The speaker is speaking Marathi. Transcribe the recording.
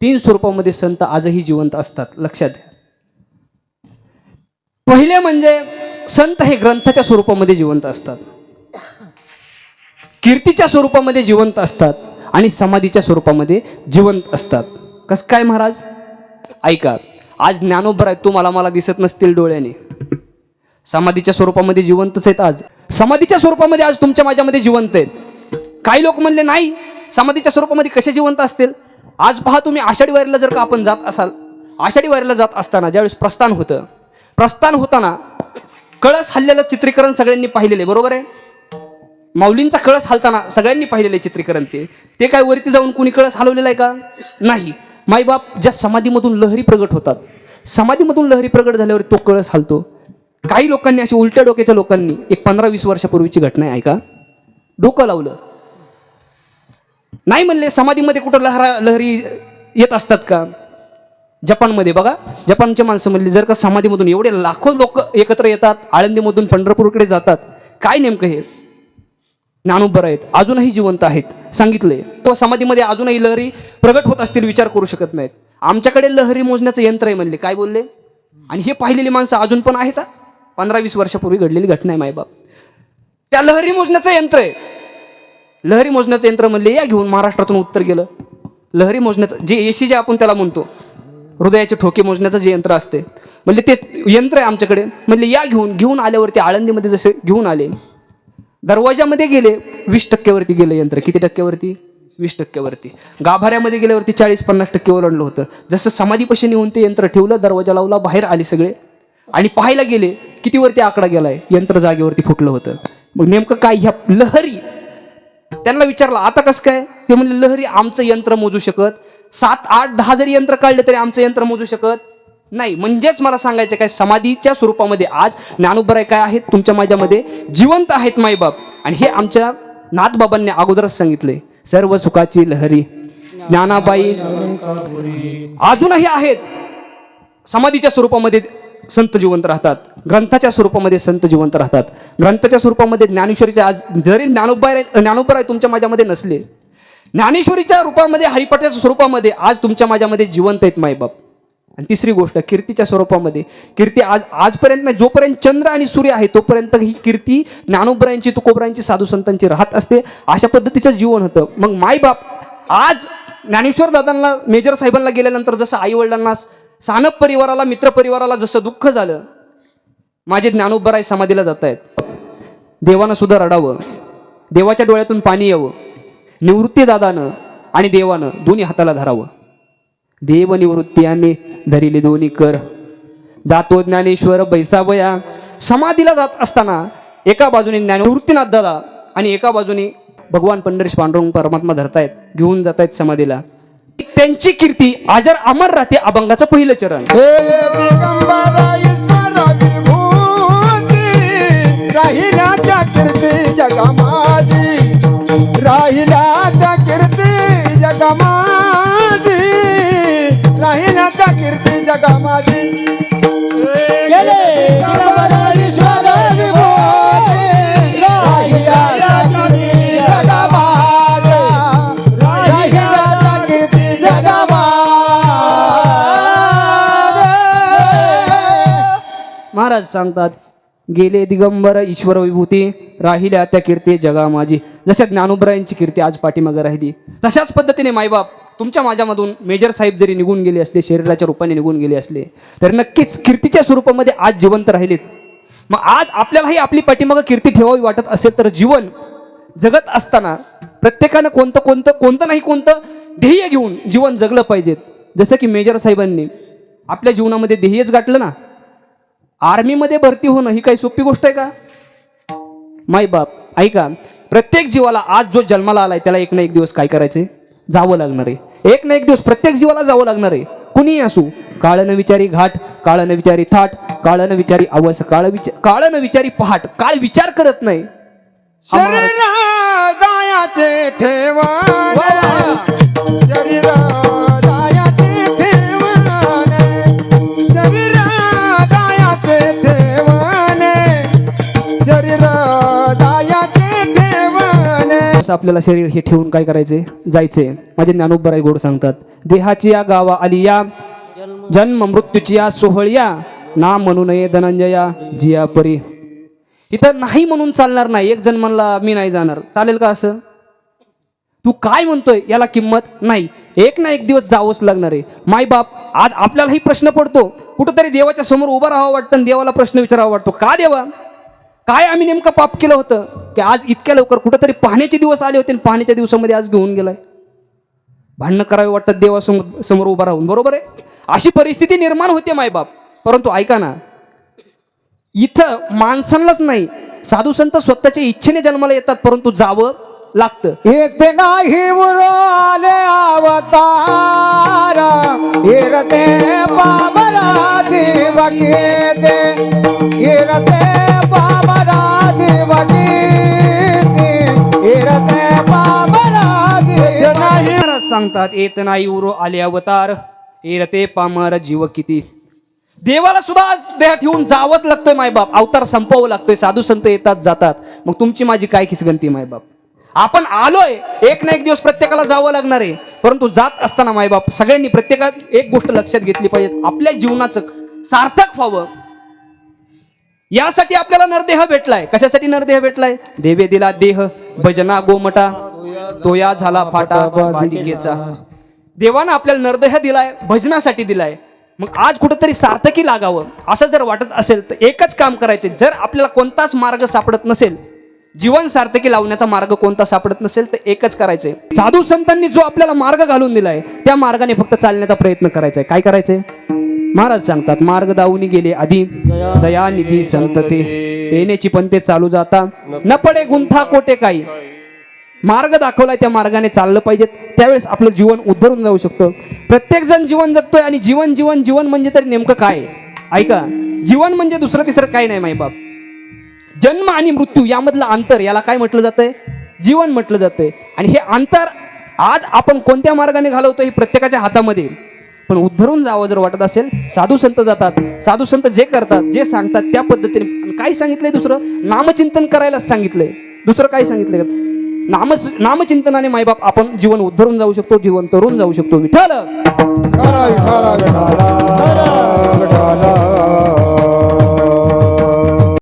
तीन स्वरूपामध्ये संत आजही जिवंत असतात. लक्षात घ्या. पहिले म्हणजे संत हे ग्रंथाच्या स्वरूपामध्ये जिवंत असतात. कीर्तीच्या स्वरूपामध्ये जिवंत असतात आणि समाधीच्या स्वरूपामध्ये जिवंत असतात. कसं काय महाराज? ऐका आज ज्ञानोबर आहेत तुम्हाला मला दिसत नसतील डोळ्याने. समाधीच्या स्वरूपामध्ये जिवंतच आहेत आज. समाधीच्या स्वरूपामध्ये आज तुमच्या माझ्यामध्ये जिवंत आहेत. काही लोक म्हणले नाही समाधीच्या स्वरूपामध्ये कसे जिवंत असतील? आज पहा तुम्ही आषाढी वारीला जर का आपण जात असाल आषाढी वारीला जात असताना ज्यावेळेस प्रस्थान होतं प्रस्थान होताना कळस हल्लेलं चित्रीकरण सगळ्यांनी पाहिलेलं आहे बरोबर आहे? माऊलींचा कळस हलताना सगळ्यांनी पाहिलेलं आहे चित्रीकरण ते. ते काय वरती जाऊन कुणी कळस हलवलेला आहे का? नाही. माईबाप ज्या समाधीमधून लहरी प्रगट होतात समाधीमधून लहरी प्रगट झाल्यावर तो कळस हलतो. काही लोकांनी अशी उलट्या डोक्याच्या लोकांनी एक पंधरा वीस वर्षापूर्वीची घटना आहे ऐका. डोकं लावलं. नाही म्हणले समाधीमध्ये कुठं लहरा लहरी येत असतात का? जपानमध्ये बघा जपानचे माणसं म्हणले जर का समाधीमधून एवढे लाखो लोक एकत्र येतात आळंदीमधून पंढरपूरकडे जातात काय नेमकं हे? नाणूबर आहेत अजूनही जिवंत आहेत सांगितले. तो समाधीमध्ये अजूनही लहरी प्रगट होत असतील विचार करू शकत नाहीत. आमच्याकडे लहरी मोजण्याचं यंत्र आहे म्हणले काय बोलले? आणि हे पाहिलेली माणसं अजून पण आहेत पंधरा वीस वर्षापूर्वी घडलेली घटना आहे मायबाप. त्या लहरी मोजण्याचं यंत्र आहे. लहरी मोजण्याचं यंत्र म्हणले या घेऊन महाराष्ट्रातून उत्तर गेलं. लहरी मोजण्याचं जे एसी जे आपण त्याला म्हणतो हृदयाचे ठोके मोजण्याचं जे यंत्र असते म्हणजे ते यंत्र आहे आमच्याकडे. म्हणले या घेऊन घेऊन आल्यावरती आळंदीमध्ये जसे घेऊन आले दरवाजामध्ये गेले वीस टक्क्यावरती गेलं यंत्र. किती टक्क्यावरती? वीस टक्क्यावरती. गाभाऱ्यामध्ये गेल्यावरती चाळीस पन्नास टक्के ओलांडलं होतं. जसं समाधीपाशी नेऊन ते यंत्र ठेवलं दरवाजा लावला बाहेर आले सगळे. आणि पाहायला गेले कितीवरती आकडा गेलाय यंत्र जागेवरती फुटलं होतं. मग नेमकं काय ह्या लहरी त्यांना विचारलं आता कसं काय? ते म्हणले लहरी आमचं यंत्र मोजू शकत. सात आठ दहा जरी यंत्र काढले तरी आमचं यंत्र मोजू शकत. नाही म्हणजेच मला सांगायचं काय समाधीच्या स्वरूपामध्ये आज ज्ञानोबराय काय आहेत तुमच्या माझ्यामध्ये? जिवंत आहेत माईबाप आणि हे आमच्या नाथबाबांनी अगोदरच सांगितले सर्व सुखाची लहरी ज्ञानाबाई अजूनही आहेत समाधीच्या स्वरूपामध्ये संत जिवंत राहतात. ग्रंथाच्या स्वरूपामध्ये संत जिवंत राहतात. ग्रंथाच्या स्वरूपामध्ये ज्ञानेश्वरीचे आज जरी ज्ञानोपाय ज्ञानोबाय तुमच्या माझ्यामध्ये नसले ज्ञानेश्वरीच्या रूपामध्ये हरिपाठाच्या स्वरूपामध्ये आज तुमच्या माझ्यामध्ये जिवंत आहेत मायबाप. आणि तिसरी गोष्ट कीर्तीच्या स्वरूपामध्ये. कीर्ती आज आजपर्यंत नाही जोपर्यंत चंद्र आणि सूर्य आहे तोपर्यंत ही कीर्ती ज्ञानोबरायांची तुकोबरायांची साधू संतांची राहत असते. अशा पद्धतीचं जीवन होतं. मग मायबाप आज ज्ञानेश्वर दादांना मेजर साहेबांना गेल्यानंतर जसं आईवडिलांना सानप परिवाराला मित्र परिवाराला जसं दुःख झालं माझे ज्ञानोबराय समाधीला जात आहेत देवानं सुद्धा रडावं. देवाच्या डोळ्यातून पाणी यावं. निवृत्ती दादानं आणि देवानं दोन्ही हाताला धरावं. देव निवृत्ती आणि धरिले दोन्ही कर. जातो ज्ञानेश्वर बैसावया. समाधीला जात असताना एका बाजूने ज्ञानवृत्तीनाथ दादा आणि एका बाजूने भगवान पंढरीश पांडुरंग परमात्मा धरतायत घेऊन जात आहेत समाधीला. त्यांची कीर्ती आजर अमर राहते अभंगाचं पहिलं चरण. महाराज सांगतात गेले दिगंबर ईश्वर विभूती राहिल्या त्या कीर्ती जगा माझी. जशा ज्ञानोबरायांची कीर्ती आज पाठीमागे राहिली तशाच पद्धतीने मायबाप तुमच्या माझ्यामधून मेजर साहेब जरी निघून गेले असले शरीराच्या रूपाने निघून गेले असले तर नक्कीच कीर्तीच्या स्वरूपामध्ये आज जिवंत राहिलेत. मग आज आपल्यालाही आपली पाठीमागं कीर्ती ठेवावी वाटत असेल तर जीवन जगत असताना प्रत्येकानं कोणतं कोणतं कोणतं नाही कोणतं ध्येय घेऊन जीवन जगलं पाहिजेत. जसं की मेजर साहेबांनी आपल्या जीवनामध्ये ध्येयच गाठलं ना आर्मीमध्ये भरती होणं ही काही सोपी गोष्ट आहे का? माय बाप ऐका. प्रत्येक जीवाला आज जो जन्माला आलाय त्याला एक ना एक दिवस काय करायचंय? जावं लागणार आहे. एक ना एक दिवस प्रत्येक जीवाला जावं लागणार आहे. कुणीही असू काळ न विचारी घाट काळ न विचारी थाट काळ न विचारी आवस काळ विचार काळ न विचारी पहाट काळ विचार करत नाही. शरीर जायाचे ठेवण. शरीर असं आपल्याला शरीर हे ठेवून काय करायचे? जायचे. माझे ज्ञानोबराय गोड सांगतात देहाची या गावा आली या जन्म मृत्यूची या सोहळ्या ना म्हणू नये धनंजया जिया परी. इथं नाही म्हणून चालणार नाही. एक जण म्हणला मी नाही जाणार. चालेल का असं? तू काय म्हणतोय? याला किंमत नाही. एक ना एक दिवस जावंच लागणार आहे. माय बाप आज आपल्यालाही प्रश्न पडतो. कुठंतरी देवाच्या समोर उभं राहावं वाटतं आणि देवाला प्रश्न विचारावा वाटतो. का देवा? काय आम्ही नेमकं पाप केलं होतं? की आज इतक्या लवकर कुठंतरी पाहण्याचे दिवस आले होते पाहण्याच्या दिवसामध्ये आज घेऊन गेलाय? भांडणं करावे वाटतात देवासमोर समोर उभं राहून बरोबर आहे? अशी परिस्थिती निर्माण होते मायबाप. परंतु ऐका ना इथं माणसांनाच नाही साधू संत स्वतःच्या इच्छेने जन्माला येतात परंतु जावं लागतं. येते नाही आले अवतार येरते बाबरा देवकी येते येरते सांगतात येत नाही उरो आले अवतार येरते पामर जीव किती. देवाला सुद्धा आज देह ठेवून जावंच लागतोय मायबाप अवतार संपवावं लागतोय साधू संत येतात जातात. मग तुमची माझी काय खिसगंती मायबाप आपण आलोय एक ना एक दिवस प्रत्येकाला जावं लागणार आहे. परंतु जात असताना मायबाप सगळ्यांनी प्रत्येकात एक गोष्ट लक्षात घेतली पाहिजे. आपल्या जीवनाचं सार्थक व्हावं. यासाठी आपल्याला नरदेह भेटलाय. कशासाठी नरदेह भेटलाय? देवे दिला देह भजना गोमटा तोया झाला फाटा बालिकेचा. देवानं आपल्याला नरदेह दिलाय भजनासाठी दिलाय. मग आज कुठंतरी सार्थकी लागावं असं जर वाटत असेल तर एकच काम करायचे. जर आपल्याला कोणताच मार्ग सापडत नसेल जीवन सार्थकी लावण्याचा मार्ग कोणता सापडत नसेल तर एकच करायचंय. साधू संतांनी जो आपल्याला मार्ग घालून दिलाय त्या मार्गाने फक्त चालण्याचा प्रयत्न करायचा आहे काय करायचंय? महाराज सांगतात मार्ग दावनी गेले आधी दयानिधी संतते. येण्याची पण ते चालू जाता न पडे गुंथा कोटे काही. मार्ग दाखवलाय त्या मार्गाने चाललं पाहिजे त्यावेळेस आपलं जीवन उद्धरून जाऊ शकतं. प्रत्येक जण जीवन जगतोय आणि जीवन जीवन जीवन म्हणजे तरी नेमकं काय? ऐका जीवन म्हणजे दुसरं तिसरं काय नाही मायबाप जन्म आणि मृत्यू यामधलं अंतर याला काय म्हटलं जातंय? जीवन म्हटलं जातंय. आणि हे अंतर आज आपण कोणत्या मार्गाने घालवतो हे प्रत्येकाच्या हातामध्ये. पण उद्धरून जावं जर वाटत असेल साधू संत जातात साधू संत जे करतात जे सांगतात त्या पद्धतीने काय सांगितलंय दुसरं नामचिंतन करायलाच सांगितलंय दुसरं काय सांगितलंय नाम नामचिंतनाने मायबाप आपण जीवन उद्धरून जाऊ शकतो जीवन तरून जाऊ शकतो विठ्ठल